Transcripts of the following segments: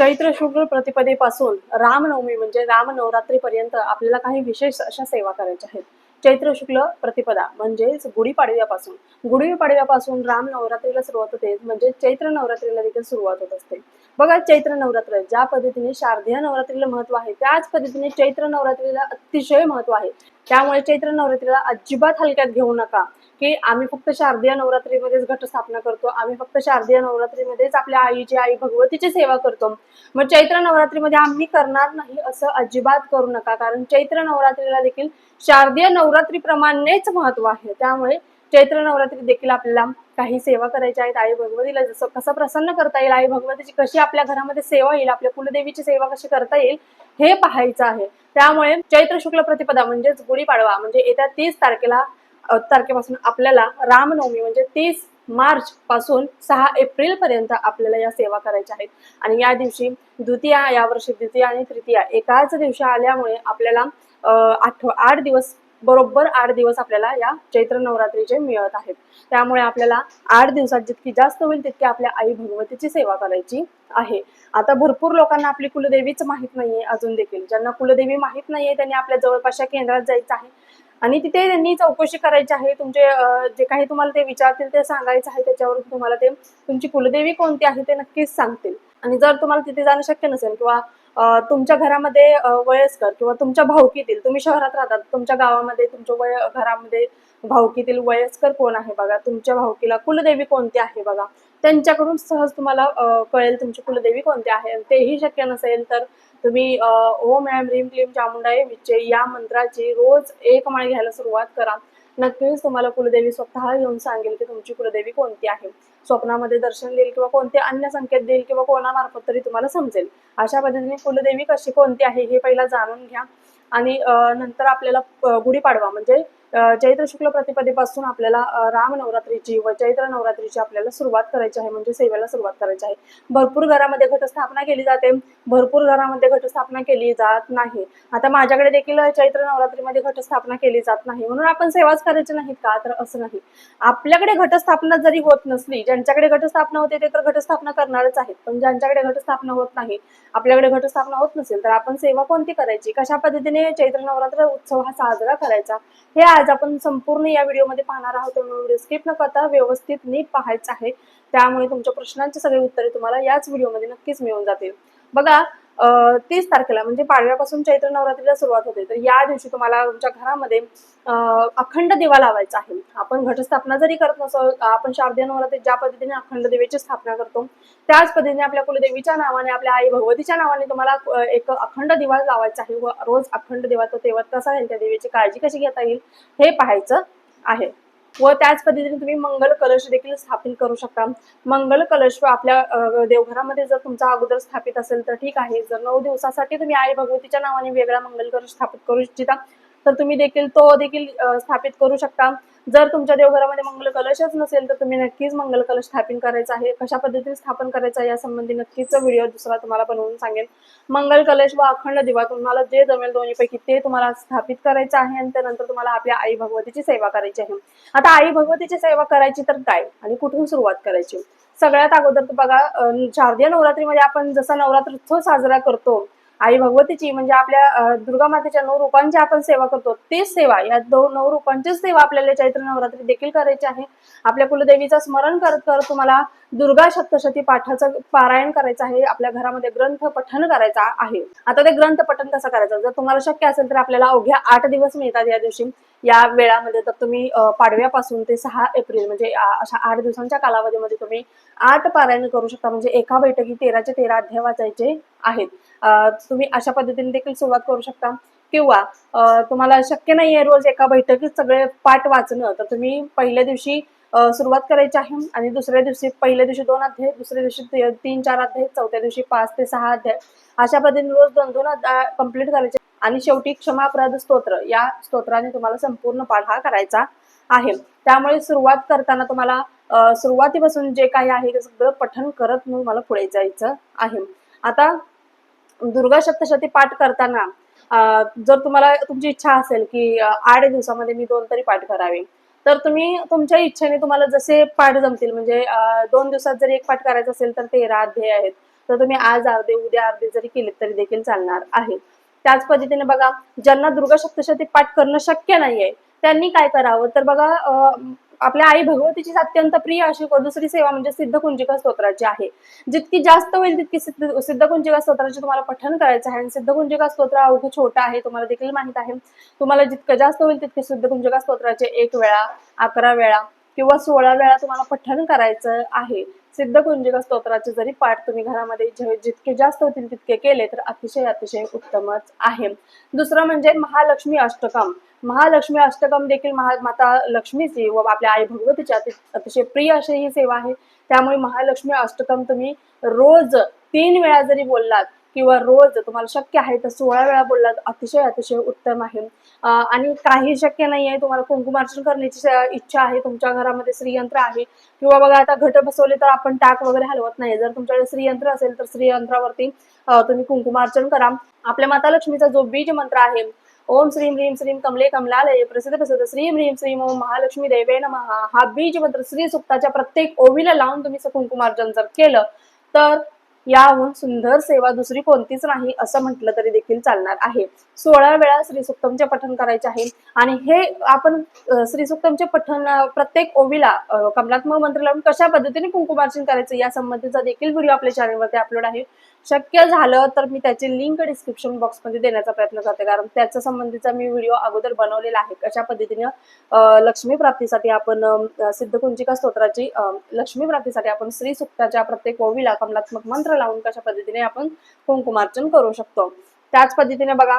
चैत्र शुक्ल प्रतिपदेपासून रामनवमी म्हणजे रामनवरात्रीपर्यंत आपल्याला काही विशेष अशा सेवा करायच्या आहेत. चैत्र शुक्ल प्रतिपदा म्हणजेच गुढीपाडव्यापासून. गुढीपाडव्यापासून राम नवरात्रीला सुरुवात होते म्हणजे चैत्र नवरात्रीला देखील सुरुवात होत असते. बघा चैत्र नवरात्र ज्या पद्धतीने शारदीय नवरात्रीला महत्त्व आहे त्याच पद्धतीने चैत्र नवरात्रीला अतिशय महत्त्व आहे. त्यामुळे चैत्र नवरात्रीला अजिबात हलक्यात घेऊ नका. की आम्ही फक्त शारदीय नवरात्रीमध्येच घटस्थापना करतो. आम्ही फक्त शारदीय नवरात्रीमध्येच आपल्या आईची आई भगवतीची सेवा करतो. मग चैत्र नवरात्रीमध्ये आम्ही करणार नाही असं अजिबात करू नका. कारण चैत्र नवरात्रीला देखील शारदीय नवरात्रीप्रमाणेच महत्त्व आहे. त्यामुळे चैत्र नवरात्री देखील आपल्याला काही सेवा करायच्या आहेत. आई भगवतीला जसं कसं प्रसन्न करता येईल आई भगवतीची कशी आपल्या घरामध्ये सेवा येईल आपल्या कुलदेवीची सेवा कशी करता येईल हे पाहायचं आहे. त्यामुळे चैत्र शुक्ल प्रतिपदा म्हणजेच गुढीपाडवा म्हणजे येत्या तीस तारखेला तारखेपासून आपल्याला रामनवमी म्हणजे तीस मार्च पासून सहा एप्रिल पर्यंत आपल्याला या सेवा करायच्या आहेत. आणि या दिवशी द्वितीया या वर्षी द्वितीया आणि तृतीया एकाच दिवशी आल्यामुळे आपल्याला आठ आठ दिवस बरोबर आठ दिवस आपल्याला या चैत्र नवरात्रीचे मिळत आहेत. त्यामुळे आपल्याला आठ दिवसात जितकी जास्त होईल तितकी आपल्या आई भगवतीची सेवा करायची आहे. आता भरपूर लोकांना आपली कुलदेवीच माहीत नाहीये अजून देखील. ज्यांना कुलदेवी माहीत नाहीये त्यांनी आपल्या जवळपासच्या केंद्रात जायचं आहे. आणि तिथे त्यांनी चौकशी करायची आहे. तुमचे जे काही तुम्हाला ते विचारतील ते सांगायचं आहे. त्याच्यावरून तुम्हाला ते तुमची कुलदेवी कोणती आहे ते नक्कीच सांगतील. आणि जर तुम्हाला तिथे जाणं शक्य नसेल किंवा तुमच्या घरामध्ये वयस्कर किंवा तुमच्या भाऊकीतील तुम्ही शहरात राहतात तुमच्या गावामध्ये तुमच्या वय घरामध्ये भाऊकीतील वयस्कर कोण आहे बघा? तुमच्या भाऊकीला कुलदेवी कोणती आहे बघा? त्यांच्याकडून सहज तुम्हाला कळेल तुमची कुलदेवी कोणती आहे. तेही शक्य नसेल तर तुम्ही ओम ॲम रीम क्लीम चामुंडाय विचे या मंत्राची रोज एक माळ घ्यायला सुरुवात करा. नक्कीच तुम्हाला कुलदेवी स्वतः येऊन सांगेल की तुमची कुलदेवी कोणती आहे. स्वप्नामध्ये दर्शन देईल किंवा कोणते अन्य संकेत देईल किंवा कोणामार्फत तरी तुम्हाला समजेल. अशा पद्धतीने कुलदेवी कशी कोणती आहे हे पहिला जाणून घ्या. आणि नंतर आपल्याला गुढीपाडवा म्हणजे चैत्र शुक्ल प्रतिपदेपासून आपल्याला राम नवरात्रीची व चैत्र नवरात्रीची आपल्याला सुरुवात करायची आहे म्हणजे सेवेला सुरुवात करायची आहे. भरपूर घरामध्ये घटस्थापना केली जाते. भरपूर घरामध्ये घटस्थापना केली जात नाही. आता माझ्याकडे देखील चैत्र नवरात्रीमध्ये घटस्थापना केली जात नाही. म्हणून आपण सेवाच करायची नाहीत का? तर असं नाही. आपल्याकडे घटस्थापना जरी होत नसली ज्यांच्याकडे घटस्थापना होते ते तर घटस्थापना करणारच आहेत. पण ज्यांच्याकडे घटस्थापना होत नाही आपल्याकडे घटस्थापना होत नसेल तर आपण सेवा कोणती करायची? कशा पद्धतीने म्हणजे चैत्र नवरात्र उत्सव हा साजरा करायचा. हे आज आपण संपूर्ण या व्हिडिओमध्ये पाहणार आहोत त्यामुळे व्हिडिओ स्किप न करता व्यवस्थित नीट पाहायचं आहे. त्यामुळे तुमच्या प्रश्नांची सगळी उत्तरे तुम्हाला याच व्हिडिओमध्ये नक्कीच मिळून जातील. बघा तीस तारखेला म्हणजे पाडव्यापासून चैत्र नवरात्रीला सुरुवात होते. तर या दिवशी तुम्हाला तुमच्या घरामध्ये अखंड दिवा लावायचा आहे. आपण घटस्थापना जरी करत नसो आपण शारदीय नवरात्रीत ज्या पद्धतीने अखंड देवीची स्थापना करतो त्याच पद्धतीने आपल्या कुलदेवीच्या नावाने आपल्या आई भगवतीच्या नावाने तुम्हाला एक अखंड दिवा लावायचा आहे. व रोज अखंड दिवा तो तेवत कसा राहील त्या देवीची काळजी कशी घेता येईल हे पाहायचं आहे. व त्याच पद्धतीने तुम्ही मंगल कलश देखील स्थापित करू शकता. मंगल कलश आपल्या अं, देवघरामध्ये जर तुमचा अगोदर स्थापित असेल तर ठीक आहे. जर नऊ दिवसासाठी तुम्ही आई भगवतीच्या नावाने वेगळा मंगल कलश स्थापित करू इच्छिता तर तुम्ही देखील तो देखील स्थापित करू शकता. जर तुमच्या देवघरामध्ये मंगल कलशच नसेल तर तुम्ही नक्कीच मंगल कलश स्थापन करायचा आहे. कशा पद्धतीने स्थापन करायचं आहे यासंबंधी नक्कीच व्हिडिओ दुसरा तुम्हाला बनवून सांगेन. मंगल कलश व अखंड दिवा तुम्हाला जे जमेल दोन्हीपैकी ते तुम्हाला स्थापित करायचं आहे आणि त्यानंतर तुम्हाला आपल्या आई भगवतीची सेवा करायची आहे. आता आई भगवतीची सेवा करायची तर काय आणि कुठून सुरुवात करायची? सगळ्यात अगोदर बघा शारदीय नवरात्रीमध्ये आपण जसा नवरात्रोत्सव साजरा करतो आई भगवतीची म्हणजे आपल्या दुर्गा मातेच्या नऊ रूपांची आपण सेवा करतो तीच सेवा या दोन नऊ रूपांचीच सेवा आपल्याला चैत्र नवरात्री देखील करायची आहे. आपल्या कुलदेवीचं स्मरण करत करत तुम्हाला दुर्गा सप्तशती पाठाचं पारायण करायचं आहे आपल्या घरामध्ये ग्रंथ पठन करायचा आहे. आता ते ग्रंथ पठन कसं करायचं? जर तुम्हाला शक्य असेल तर आपल्याला अवघ्या आठ दिवस मिळतात या दिवशी. या वेळामध्ये तर तुम्ही पाडव्यापासून ते सहा एप्रिल म्हणजे अशा आठ दिवसांच्या कालावधीमध्ये तुम्ही आठ पारायण करू शकता. म्हणजे एका बैठकीत तेराचे तेरा अध्याय वाचायचे आहेत. तुम्ही अशा पद्धतीने देखील सुरुवात करू शकता. किंवा तुम्हाला शक्य नाही आहे रोज एका बैठकीत सगळे पाठ वाचणं तर तुम्ही पहिल्या दिवशी सुरुवात करायची आहे आणि दुसऱ्या दिवशी पहिल्या दिवशी दोन अध्याय दुसऱ्या दिवशी तीन चार अध्याय चौथ्या दिवशी पाच ते सहा अध्याय. अशा पद्धतीने रोज दोन दोन अध्याय कंप्लीट करायचे. आणि शेवटी क्षमा अपराध स्तोत्र या स्तोत्राने तुम्हाला संपूर्ण पाठ हा करायचा आहे. त्यामुळे सुरुवात करताना तुम्हाला सुरुवातीपासून जे काही आहे ते सगळं पठण करत मग मला पुढे जायचं आहे. आता दुर्गा सप्तशती पाठ करताना अं, जर तुम्हाला तुमची इच्छा असेल की आठ दिवसामध्ये मी दोन तरी पाठ करावे. तर तुम्ही तुमच्या इच्छेने तुम्हाला जसे पाठ जमतील म्हणजे दोन दिवसात जरी एक पाठ करायचा असेल तर तेरा अध्याय आहेत. तर तुम्ही आज अर्धे उद्या अर्धे जरी केले तरी देखील चालणार आहे. त्याच पद्धतीने बघा ज्यांना दुर्गा सप्तशती पाठ करणं शक्य नाहीये त्यांनी काय करावं? तर बघा अं, आपल्या आई भगवतीची अत्यंत प्रिय अशी दुसरी सेवा म्हणजे सिद्धकुंजिका स्तोत्राची आहे. जितकी जास्त होईल तितकी सिद्ध सिद्धकुंजिका स्तोत्राचे तुम्हाला पठण करायचं आहे. आणि सिद्धकुंजिका स्तोत्र अवघं छोटा आहे तुम्हाला देखील माहीत आहे. तुम्हाला जितकं जास्त होईल तितके सिद्धकुंजिका स्तोत्राचे एक वेळा अकरा वेळा किंवा सोळा वेळा तुम्हाला पठण करायचं आहे. सिद्धकुंजिका स्तोत्राचे जरी पाठ तुम्ही घरामध्ये जितके जास्त होतील तितके केले तर अतिशय अतिशय उत्तमच आहे. दुसरं म्हणजे महालक्ष्मी अष्टकम. महालक्ष्मी अष्टकम देखील महा माता लक्ष्मीची व आपल्या आई भगवतीची अति अतिशय प्रिय अशी ही सेवा आहे. त्यामुळे महालक्ष्मी अष्टकम तुम्ही रोज तीन वेळा जरी बोललात किंवा रोज तुम्हाला शक्य आहे तर सोळा वेळा बोललात अतिशय अतिशय उत्तम आहे. आणि काही शक्य नाही आहे तुम्हाला कुंकुमार्चन करण्याची इच्छा आहे तुमच्या घरामध्ये श्रीयंत्र आहे. किंवा बघा आता घट बसवले तर आपण टाक वगैरे हलवत नाही. जर तुमच्याकडे श्रीयंत्र असेल तर श्रीयंत्रावरती तुम्ही कुंकुमार्चन करा. आपल्या माता लक्ष्मीचा जो बीज मंत्र आहे ओम श्रीम ह्रीम श्रीम कमले कमलालय प्रसिद्ध प्रसिद्ध श्रीम ह्रीम श्रीम ओम महालक्ष्मी देवे नमः. हा बीज मंत्र श्री सुक्ताच्या प्रत्येक ओवीला लावून तुम्ही कुंकुमार्जन जर केलं तर याहून सुंदर सेवा दुसरी कोणतीच नाही असं म्हटलं तरी देखील चालणार आहे. सोळा वेळा श्रीसुक्तमचे पठण करायचे आहे. आणि हे आपण अं, श्रीसुक्तमचे पठण प्रत्येक ओवीला कमलात्मक मंत्र लावून कशा पद्धतीने कुंकुमार्चन करायचं या संबंधीचा देखील व्हिडिओ आपल्या चॅनलवरती अपलोड आहे. शक्य झालं तर मी त्याची लिंक डिस्क्रिप्शन बॉक्समध्ये देण्याचा प्रयत्न करते. कारण त्याच्या संबंधीचा मी व्हिडिओ अगोदर बनवलेला आहे. कशा पद्धतीने लक्ष्मी प्राप्तीसाठी आपण सिद्धकुंजिका स्तोत्राची लक्ष्मी प्राप्तीसाठी आपण श्री सुक्ताच्या प्रत्येक ओवीला कमलात्मक मंत्र लावून कशा पद्धतीने आपण कुंकुमार्चन करू शकतो. त्याच पद्धतीने बघा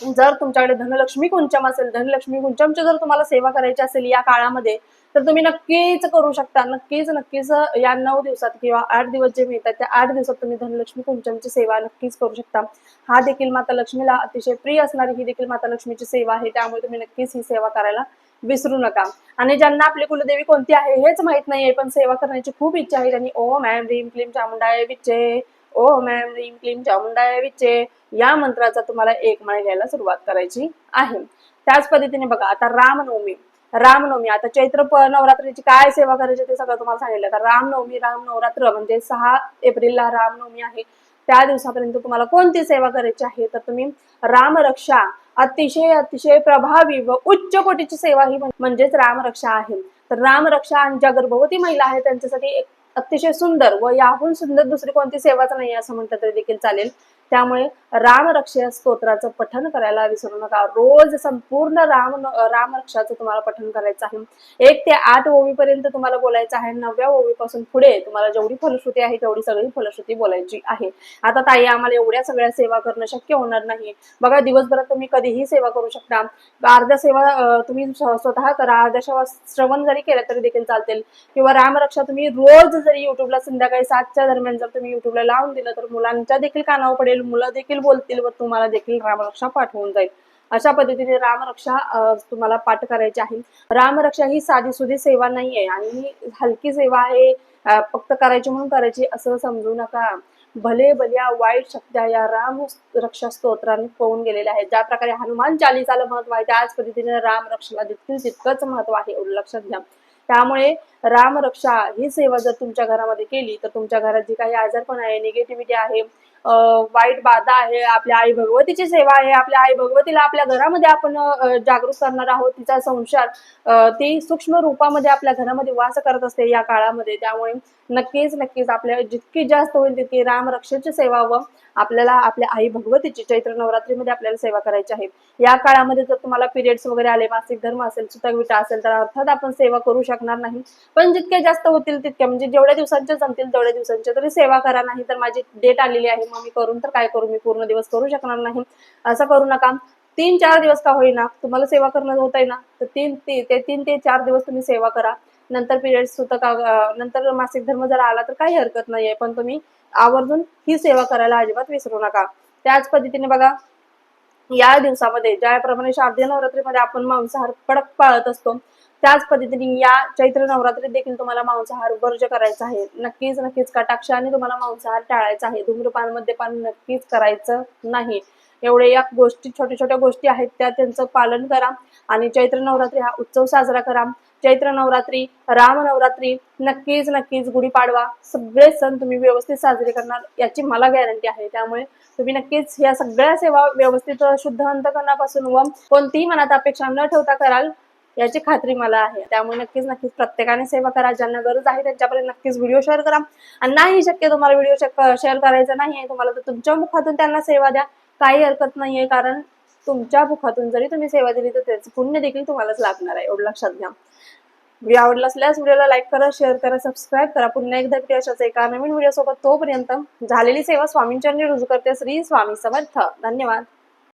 जर तुमच्याकडे धनलक्ष्मी कुंचम असेल धनलक्ष्मी कुंचमची जर तुम्हाला सेवा करायची असेल या काळामध्ये तर तुम्ही नक्कीच करू शकता. नक्कीच नक्कीच या नऊ दिवसात किंवा आठ दिवस जे मिळतात त्या आठ दिवसात तुम्ही धनलक्ष्मी कुंचमची सेवा नक्कीच करू शकता. हा देखील माता लक्ष्मीला अतिशय प्रिय असणारी ही देखील माता लक्ष्मीची सेवा आहे त्यामुळे तुम्ही नक्कीच ही सेवा करायला विसरू नका. आणि ज्यांना आपली कुलदेवी कोणती आहे हेच माहीत नाहीये पण सेवा करण्याची खूप इच्छा आहे. त्यांनी ओम मॅम रीम क्लीम चामुंडाय विचे ओ मॅम. रीम क्लीम चामुंडाय या मंत्राचा तुम्हाला एक माळ घ्यायला सुरुवात करायची आहे. त्याच पद्धतीने बघा आता रामनवमी. रामनवमी आता चैत्र नवरात्रीची काय सेवा करायची ते सगळं तुम्हाला सांगितलं. तर रामनवमी राम नवरात्र म्हणजे सहा एप्रिलला रामनवमी आहे. त्या दिवसापर्यंत तुम्हाला कोणती सेवा करायची आहे? तर तुम्ही रामरक्षा अतिशय अतिशय प्रभावी व उच्च कोटीची सेवा ही म्हणजेच रामरक्षा आहे. तर रामरक्षा आणि ज्या गर्भवती महिला आहेत त्यांच्यासाठी एक अतिशय सुंदर व याहून सुंदर दुसरी कोणती सेवाच नाही असं म्हटलं तरी देखील चालेल. त्यामुळे रामरक्षा स्तोत्राचं पठण करायला विसरू नका. रोज संपूर्ण राम रामरक्षाचं तुम्हाला पठण करायचं आहे. एक ते आठ ओवीपर्यंत तुम्हाला बोलायचं आहे. नवव्या ओवीपासून पुढे तुम्हाला जेवढी फलश्रुती आहे तेवढी सगळी फलश्रुती बोलायची आहे. आता ताई आम्हाला एवढ्या सगळ्या सेवा करणं शक्य होणार नाही. बघा दिवसभरात तुम्ही कधीही सेवा करू शकता. अर्ध्या सेवा तुम्ही स्वतः करा. अर्ध्या सेवा श्रवण जरी केलं तरी देखील चालतील. किंवा रामरक्षा तुम्ही रोज जरी युट्यूबला संध्याकाळी सातच्या दरम्यान जर तुम्ही युट्यूबला लावून दिलं तर मुलांच्या देखील कानावर पडेल. बोलेल मुलं देखील बोलतील व तुम्हाला देखील रामरक्षा पाठवून जाईल. अशा पद्धतीने रामरक्षा तुम्हाला पाठ करायची आहे. रामरक्षा ही साधी सुधी सेवा नाही आहे आणि ही हलकी सेवा आहे फक्त करायची म्हणून करायची असं समजू नका. भले भल्या वाईट शक्त्या या राम रक्षा स्तोत्राने पळून गेलेल्या आहेत. ज्या प्रकारे हनुमान चालिसाला महत्त्व आहे त्याच पद्धतीने राम रक्षाला देखील तितकंच महत्त्व आहे. लक्षात घ्या. त्यामुळे रामरक्षा ही सेवा जर तुमच्या घरामध्ये केली तर तुमच्या घरात जी काही आजारपण आहे निगेटिव्हिटी आहे वाईट बाधा आहे आपल्या आई भगवतीची सेवा आहे आपल्या आई भगवतीला आपल्या घरामध्ये आपण जागरूक जागृत करणार आहोत तिचा संसार ती सूक्ष्म रूपामध्ये आपल्या घरामध्ये वास करत असते या काळामध्ये. त्यामुळे नक्कीच नक्कीच आपल्या जितकी जास्त होईल तितकी रामरक्षाची सेवा व आपल्याला आपल्या आई भगवतीची चैत्र नवरात्रीमध्ये आपल्याला सेवा करायची आहे. या काळामध्ये जर तुम्हाला पिरियड्स वगैरे आले मासिक धर्म असेल सुतकविटा असेल तर अर्थात आपण सेवा करू शकणार नाही. पण जितके जास्त होतील तितके म्हणजे जेवढ्या दिवसांचे जमतील तेवढ्या दिवसांच्या तरी सेवा करा नाही तर माझी डेट आलेली आहे. मग मी करून तर काय करू? मी पूर्ण दिवस करू शकणार नाही. असं करू नका. तीन चार दिवस का होईना? तुम्हाला सेवा करणं होत आहे ना? तर तीन ते तीन ते चार दिवस तुम्ही सेवा करा. नंतर पिरियड्स सुतक का? नंतर मासिक धर्म जर आला तर काही हरकत नाहीये. पण तुम्ही आवर्जून ही सेवा करायला अजिबात विसरू नका. त्याच पद्धतीने बघा या दिवसामध्ये ज्याप्रमाणे शारदीय नवरात्रीमध्ये आपण मांसाहार कडक पाळत असतो त्याच पद्धतीने या चैत्र नवरात्रीत देखील तुम्हाला मांसाहार वर्ज करायचा आहे. नक्कीच नक्कीच कटाक्षाने तुम्हाला मांसाहार टाळायचा आहे. धूम्रपान मद्यपान नक्कीच करायचं नाही. एवढे या गोष्टी छोट्या छोट्या गोष्टी आहेत त्या त्यांचं पालन करा आणि चैत्र नवरात्री हा उत्सव साजरा करा. चैत्र नवरात्री राम नवरात्री नक्कीच नक्कीच गुढीपाडवा सगळे सण तुम्ही व्यवस्थित साजरे करणार याची मला गॅरंटी आहे. त्यामुळे तुम्ही नक्कीच या सगळ्या सेवा व्यवस्थित शुद्ध अंतकरणापासून व कोणतीही मनात अपेक्षा न ठेवता कराल. याची खात्री मला आहे. त्यामुळे नक्कीच नक्कीच प्रत्येकाने सेवा करा. ज्यांना गरज आहे त्यांच्यापर्यंत नक्कीच व्हिडिओ शेअर करा. आणि नाही शक्य तुम्हाला व्हिडिओ शेअर करायचा नाही आहे तुम्हाला तर तुमच्या मुखातून त्यांना सेवा द्या. काही हरकत नाहीये कारण तुमच्या मुखातून जरी तुम्ही सेवा दिली तर त्याचं पुण्य देखील तुम्हालाच लागणार आहे एवढं लक्षात घ्या. व्हिडिओ आवडला असल्यास व्हिडिओला लाईक करा शेअर करा सबस्क्राईब करा. पुन्हा एकदा भेटूया अशाच एका नवीन व्हिडिओ सोबत तोपर्यंत झालेली सेवा स्वामींच्या रुजू करते श्री स्वामी समर्थ. धन्यवाद.